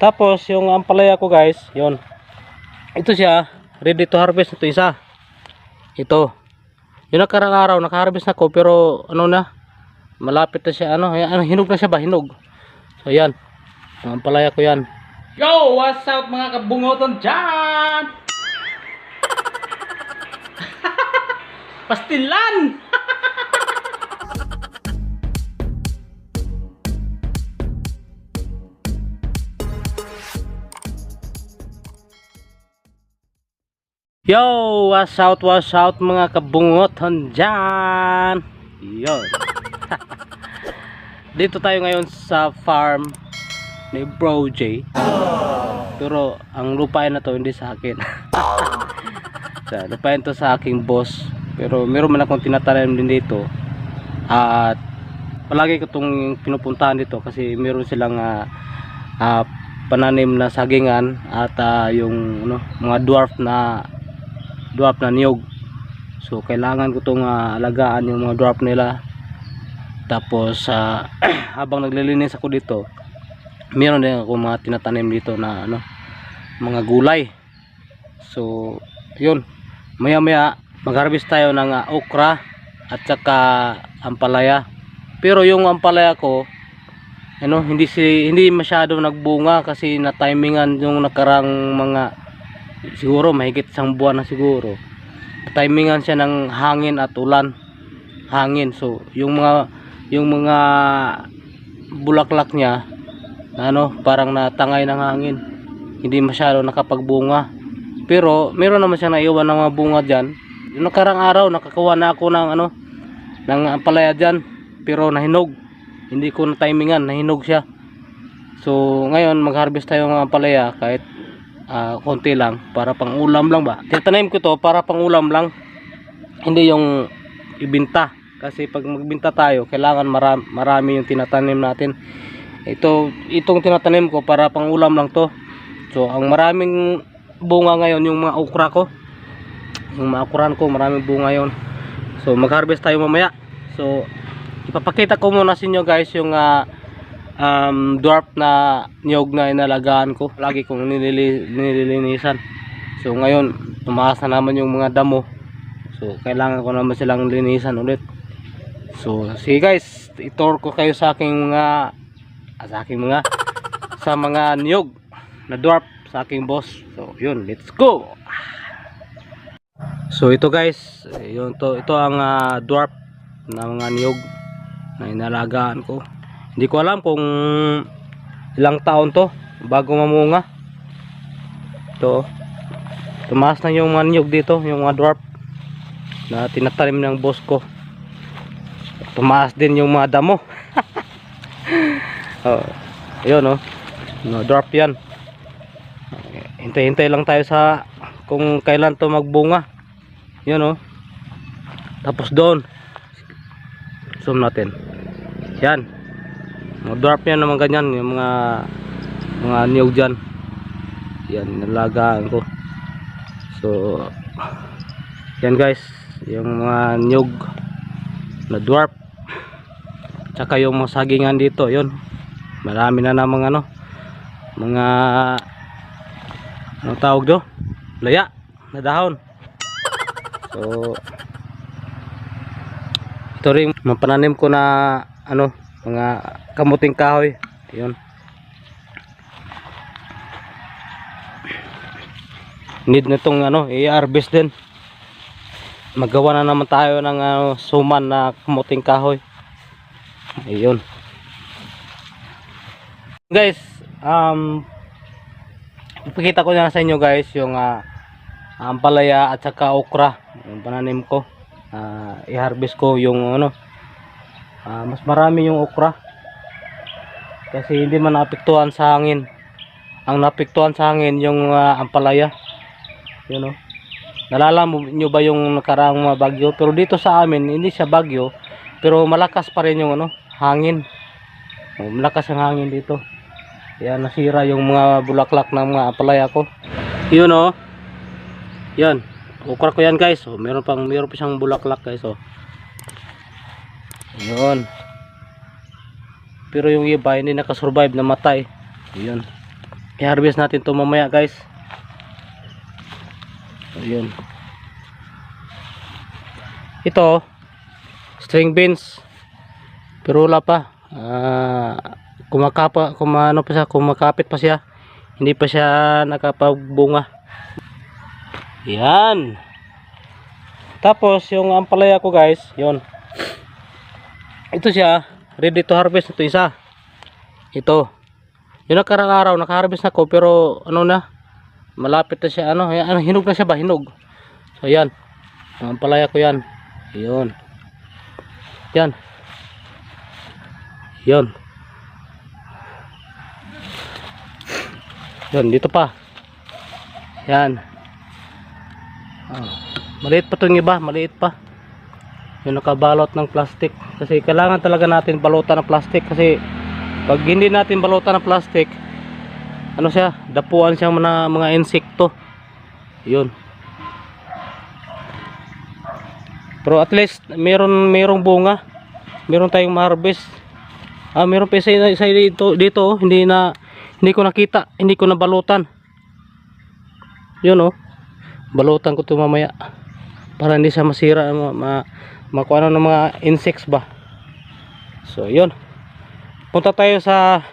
Tapos yung ampalaya ko guys, yon. Ito siya, ready to harvest ito isa. Ito. Yung nakarang araw, nakaharvest na ko pero ano na, malapit na siya ano, ano, hinog na siya ba, hinog. So yan. Ang ampalaya ko yan. Yo, what's up mga kabungoton dyan? Pastilan! Yo, what's out, what's out mga kabungoton dyan. Yon. Dito tayo ngayon sa farm ni Bro J. Pero ang lupain na to hindi sa akin. sa lupain to sa aking boss. Pero meron man akong tinatanim din dito. At palagi ko itong pinupuntahan dito kasi meron silang ah, ah, pananim na sagingan at ah, yung ano, mga dwarf na dwarf na niyog. So kailangan ko itong ah, alagaan yung mga dwarf nila. Tapos ah, habang naglilinis ako dito, meron din ako mga tinatanim dito na ano, mga gulay. So, yun. Maya maya mag-harvest tayo ng ah, okra at saka ampalaya. Pero yung ampalaya ko, ano, hindi si hindi masyado nagbunga kasi na timingan yung nakarang mga siguro mahigit isang buwan na siguro. Timingan siya ng hangin at ulan. Hangin. So, yung mga yung mga bulaklak niya ano, parang natangay ng hangin. Hindi masyado nakapagbunga. Pero meron naman siya naiwan ng mga bunga diyan. Yung nakarang araw nakakuha na ako ng ano ng ampalaya diyan pero nahinog. Hindi ko na timingan, nahinog siya. So ngayon mag-harvest tayo ng ampalaya kahit ah, konti lang para pang ulam lang ba. Tinanim ko to para pang ulam lang. Hindi yung ibinta. Kasi pag magbinta tayo kailangan marami, marami yung tinatanim natin. Ito itong tinatanim ko para pang ulam lang to. So ang maraming bunga ngayon yung mga okra ko. Yung mga okran ko maraming bunga yon so mag harvest tayo mamaya. So ipapakita ko muna sa inyo guys yung ah, um, dwarf na niyog na inalagaan ko. Lagi kong nilili, nililinisan. So ngayon tumaas na naman yung mga damo. So kailangan ko naman silang linisan ulit. So sige guys itor ko kayo sa aking mga ah, sa aking mga sa mga niyog na dwarf sa aking boss. So yun let's go! So ito guys yun to ito ang ah, dwarf na mga niyog na inalagaan ko hindi ko alam kung ilang taon to bago mamunga. Ito tumaas na yung mga niyog dito yung mga dwarf na tinatanim ng boss ko tumaas din yung mga damo. Oh, yun oh. No, drop yan. Hintay-hintay lang tayo sa kung kailan to magbunga. Yun oh. Tapos doon. Zoom natin. Yan mga drop yan naman ganyan yung mga mga niyog dyan. Yan nalagaan ko. So yan guys yung mga niyog na dwarf. Tsaka yung mga sagingan dito yun. Marami na namang ano mga anong tawag do laya na dahon. So ito rin mga pananim ko na ano mga kamuting kahoy. Yun. Need na itong ano i-harvest din. Magawa na naman tayo ng ano, suman na kamuting kahoy. Ayun. Guys um ipakita ko na sa inyo guys yung ah, ampalaya at saka okra. Yung pananim ko. Ah, i-harvest ko yung ano ah, mas marami yung okra kasi hindi man naapektuhan sa hangin ang naapektuhan sa hangin yung ah, ampalaya yun oh Nalalaman nyo ba yung nakaraang mga bagyo? Pero dito sa amin, hindi siya bagyo. Pero malakas pa rin yung ano, hangin. Oh, Malakas ang hangin dito. Yan, nasira yung mga bulaklak ng mga apalaya ko. Yun oh. Yan. Ukra ko yan guys. Oh, meron pang meron pa siyang bulaklak guys oh. Yun. Pero yung iba hindi nakasurvive na matay. Yun. i-harvest natin to mamaya guys. Ayun ito string beans. Pero wala pa. Ah kumakapa kumano pa siya kumakapit pa siya. Hindi pa siya nakapagbunga. Yan. Tapos yung ampalaya ko guys. Yon ito siya ready to harvest. Ito isa. Ito. Yung nakarang araw nakaharvest na ko pero ano na malapit na siya ano, ano hinog na siya ba? Hinog. So yan ang ampalaya ko yan. Yun yan yun yun dito pa. Yan Ah, maliit pa itong iba maliit pa yung nakabalot ng plastic. Kasi kailangan talaga natin balutan ng plastic. Kasi pag hindi natin balutan ng plastic ano siya dapuan siya mga, mga insekto. Yun. Pero at least meron merong bunga. Meron tayong harvest ah meron pa isa, isa dito, dito oh, hindi na hindi ko nakita. Hindi ko nabalutan. Yun oh. Balutan ko to mamaya. Para hindi siya masira ma, ma, makuha ng mga insects ba? So yun. Punta tayo sa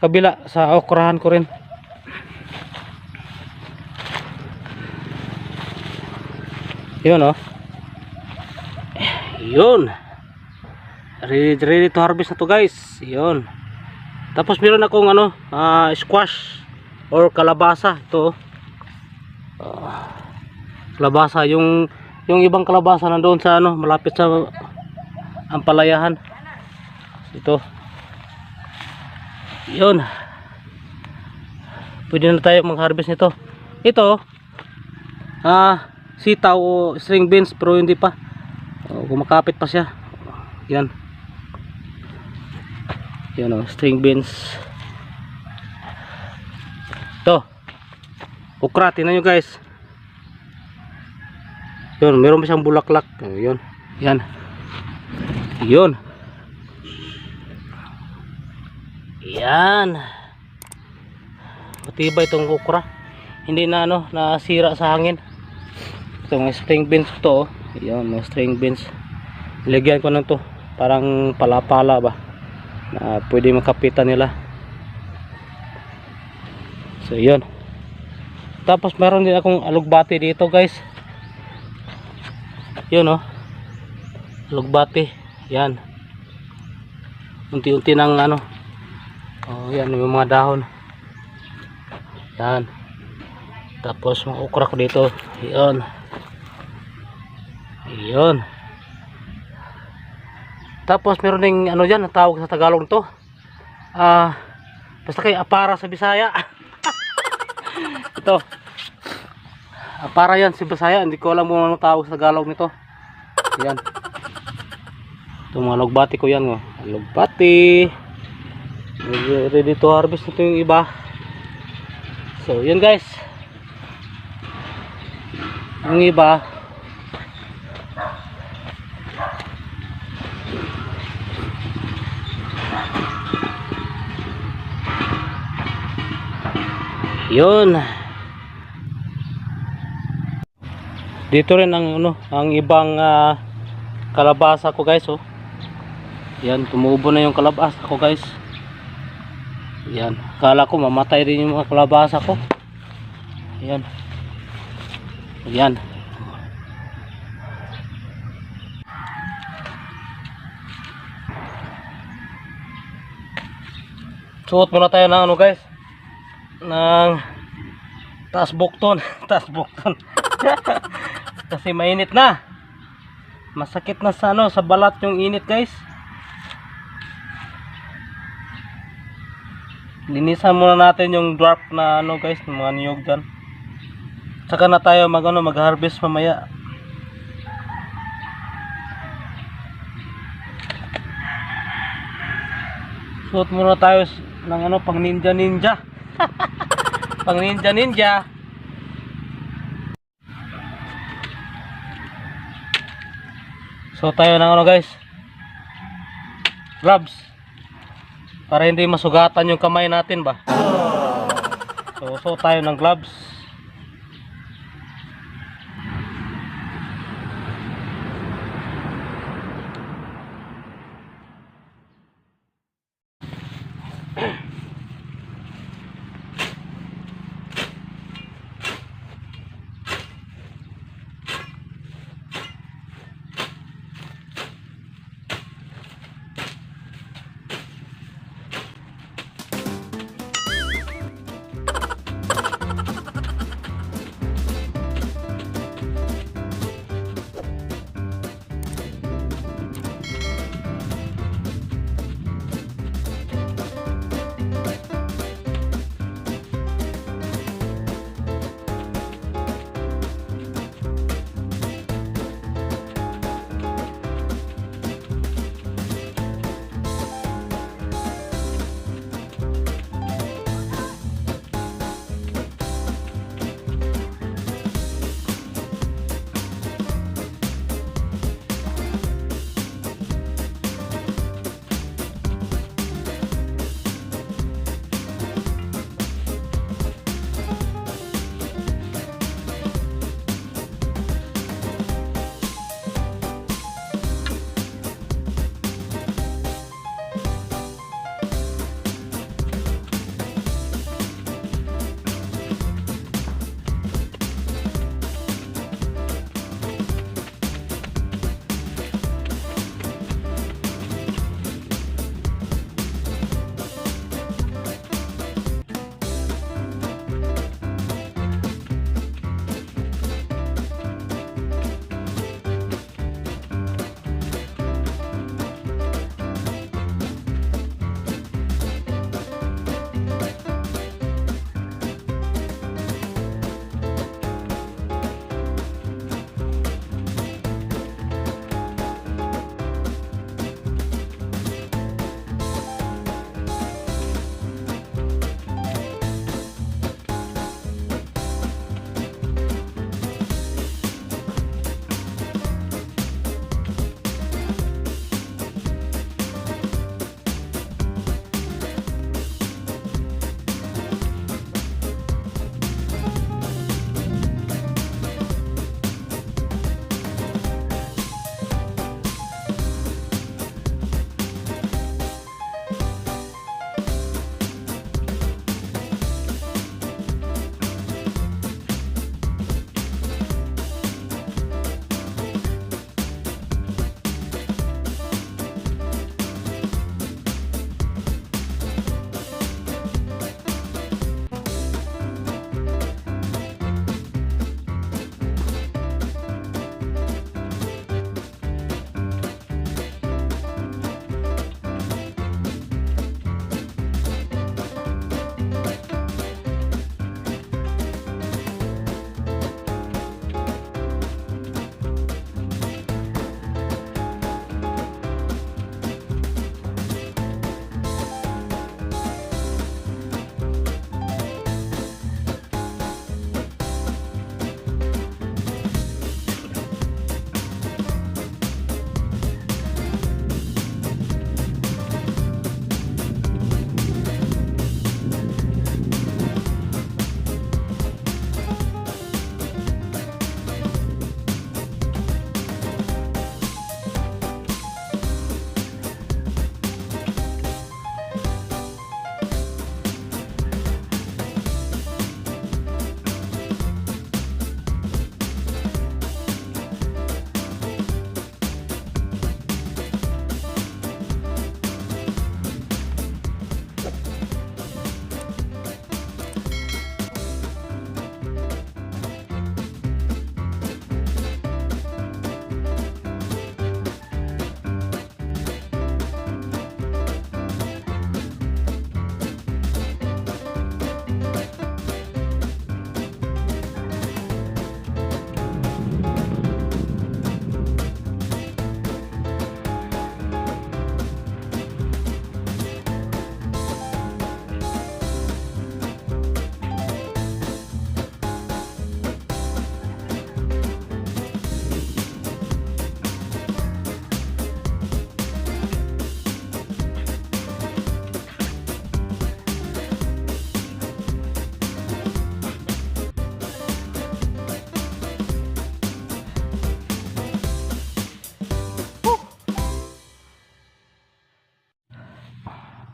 kabila sa okrahan ko rin. Yun oh. Yun. Ready, ready to harvest na to guys. Yun. Tapos meron akong ano ah, squash or kalabasa. Ito oh. Ah, kalabasa. Yung yung ibang kalabasa nandoon sa ano malapit sa ampalayahan ito. Yun. Pwede na tayo mag harvest nito. Ito. Ah sitaw o string beans pero hindi pa. Oh, kumakapit pa siya. Yan. Yan o string beans. Ito. Okra tingnan nyo guys yun meron pa siyang bulaklak? Oh, yun. Yan. Yun. Yan. Matibay itong okra. Hindi na ano nasira sa hangin. Itong string beans to oh. yan mga string beans. Ilagyan ko na to. Parang palapala ba? Na pwede makapitan nila. So yun. Tapos meron din akong alugbati dito guys yun oh. Alugbati yan. Unti-unti ng ano. Oh yan yung mga dahon. Yan. Tapos mga ko dito. Yun. Yun. Tapos meron ding ano dyan tawag sa Tagalog to ah basta kay apara sa Bisaya. Ito apara yan si Bisaya hindi ko alam kung ano tawag sa Tagalog nito. Yan. Ito mga lugbati ko yan oh. lugbati. Ready to harvest nito yung iba. So yun guys. Yung iba. Yun dito rin ang ano ang ibang ah, kalabasa ko guys oh. Yan tumubo na yung kalabasa ko guys. Yan. Kala ko mamatay rin yung mga kalabasa ko. Yan. Yan. Suot muna tayo ng ano guys ng taas bukton. Taas bukton kasi mainit na. Masakit na sa ano sa balat yung init guys. Linisan muna natin yung dwarf na ano guys mga niyog dyan. Saka na tayo mag ano mag harvest mamaya. Suot muna tayo ng ano pang ninja ninja. Pang ninja ninja so tayo ng ano guys? Gloves para hindi masugatan yung kamay natin ba? So, suot tayo ng gloves.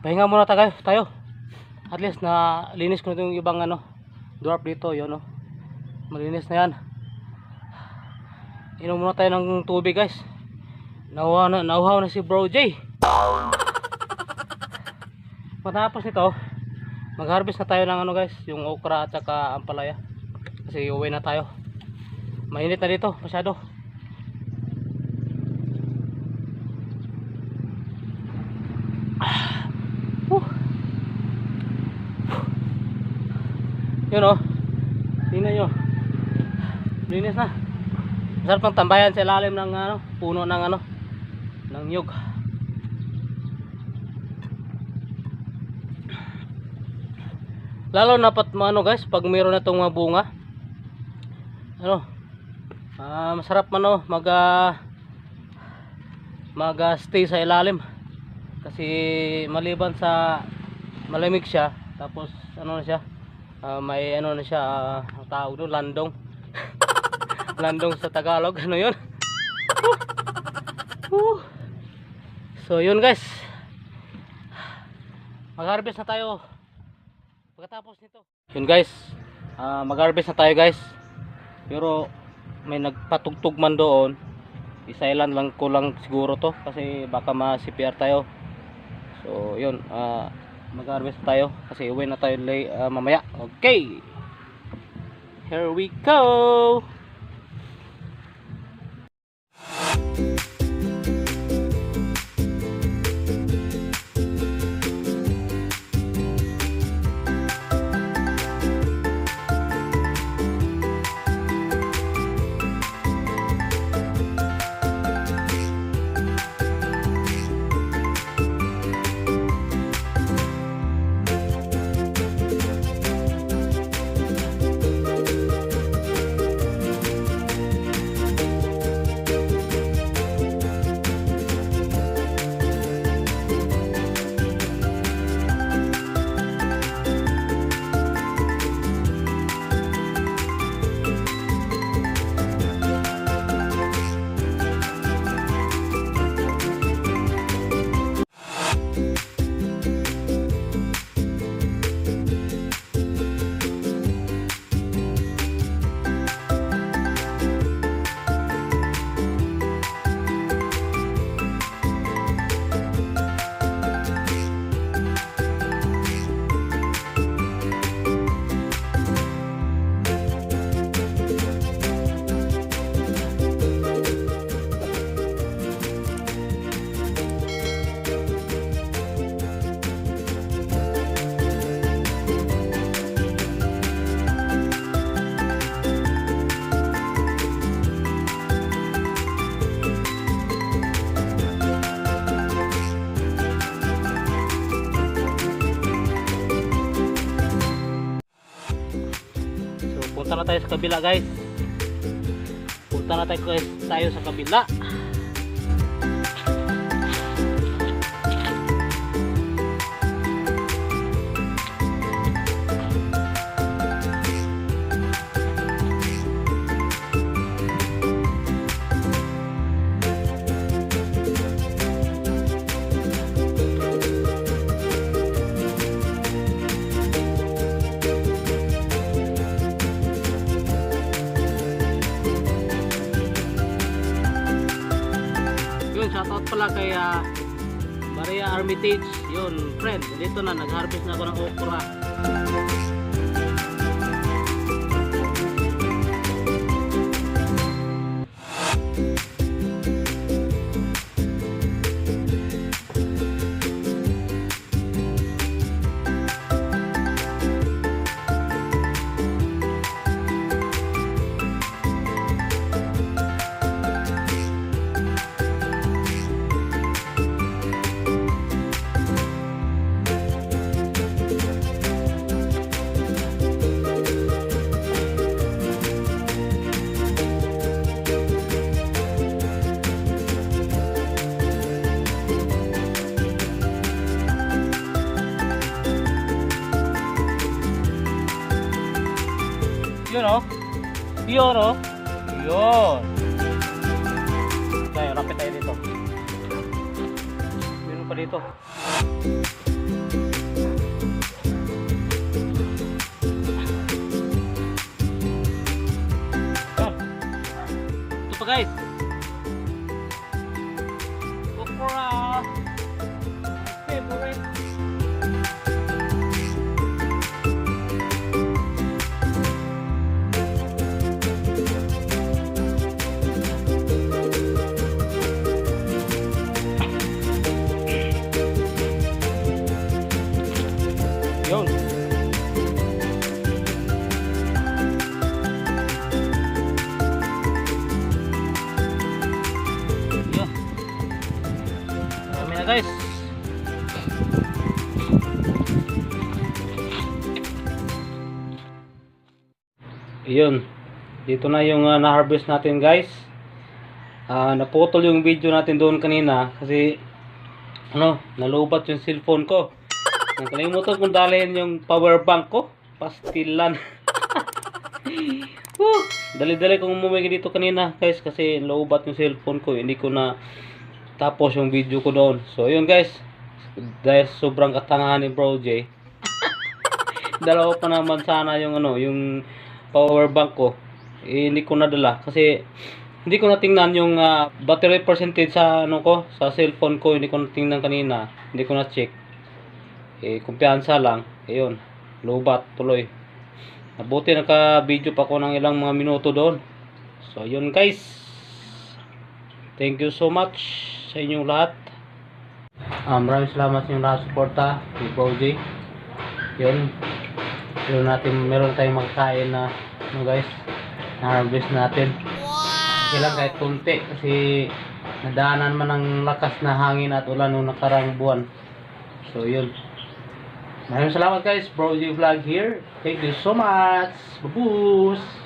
Pahinga muna tayo, tayo. At least na linis ko na yung ibang ano, dwarf dito, yun no. Malinis na yan. Inom muna tayo ng tubig guys. Nauhaw na, nauhaw na si Bro J. Matapos nito, mag-harvest na tayo ng ano guys, yung okra at saka ampalaya. Kasi uwi na tayo. Mainit na dito, masyado. Ah. Whew. Yun oh. Tingnan nyo. Linis na. Masarap pang tambayan sa ilalim ng ano, puno ng ano, ng nyug. Lalo na pat ano guys, pag mayroon na itong mga bunga. Ano? ah, masarap man oh, mag ah, mag ah, stay sa ilalim. Kasi maliban sa malamig siya, tapos ano na siya, ah, may ano na siya, ah, ang tawag doon, landong. landong sa Tagalog, ano yun? So yun guys. Mag-harvest na tayo. Pagkatapos nito. Yun guys. ah mag-harvest na tayo guys. Pero may nagpatugtog man doon. Isailan lang ko lang siguro to kasi baka ma-CPR tayo. So yun, ah mag-harvest tayo kasi uwi na tayo ah, mamaya. Okay. Here we go. Punta na tayo sa kabila guys. Punta na tayo tayo sa kabila. Pala kay ah, Maria Armitage. Yun, friend, dito na, nag-harvest na ako ng okra. Yun oh. Pure oh. Yun. Tayo, rapit tayo dito. Meron pa dito. Ito pa guys. Guys. Yun. Dito na yung uh, na-harvest natin guys. Ah, naputol yung video natin doon kanina kasi ano, nalubat yung cellphone ko. Nakalimutan kong dalhin yung power bank ko. Pastilan. Dali-dali kong umuwi dito kanina guys kasi loobat yung cellphone ko. Hindi ko na tapos yung video ko doon. So yun guys. Dahil sobrang katangahan ni Bro J. Dalawa pa naman sana yung ano, yung power bank ko. Eh, hindi ko nadala kasi hindi ko natingnan yung ah, battery percentage sa ano ko, sa cellphone ko, hindi ko natingnan kanina. Hindi ko na check. Eh, kumpiyansa lang. Ayun, lobat tuloy. Nabuti naka-video pa ko ng ilang mga minuto doon. So, yun guys. Thank you so much sa inyong lahat. Ah, maraming salamat sa inyong lahat suporta kay J. Yun. Meron natin, meron tayong makakain na ano guys, na harvest natin. Okay lang kahit kunti kasi nadaanan man ng lakas na hangin at ulan nung nakarang buwan. So yun. Maraming salamat guys. Bro G Vlog here. Thank you so much. Babush!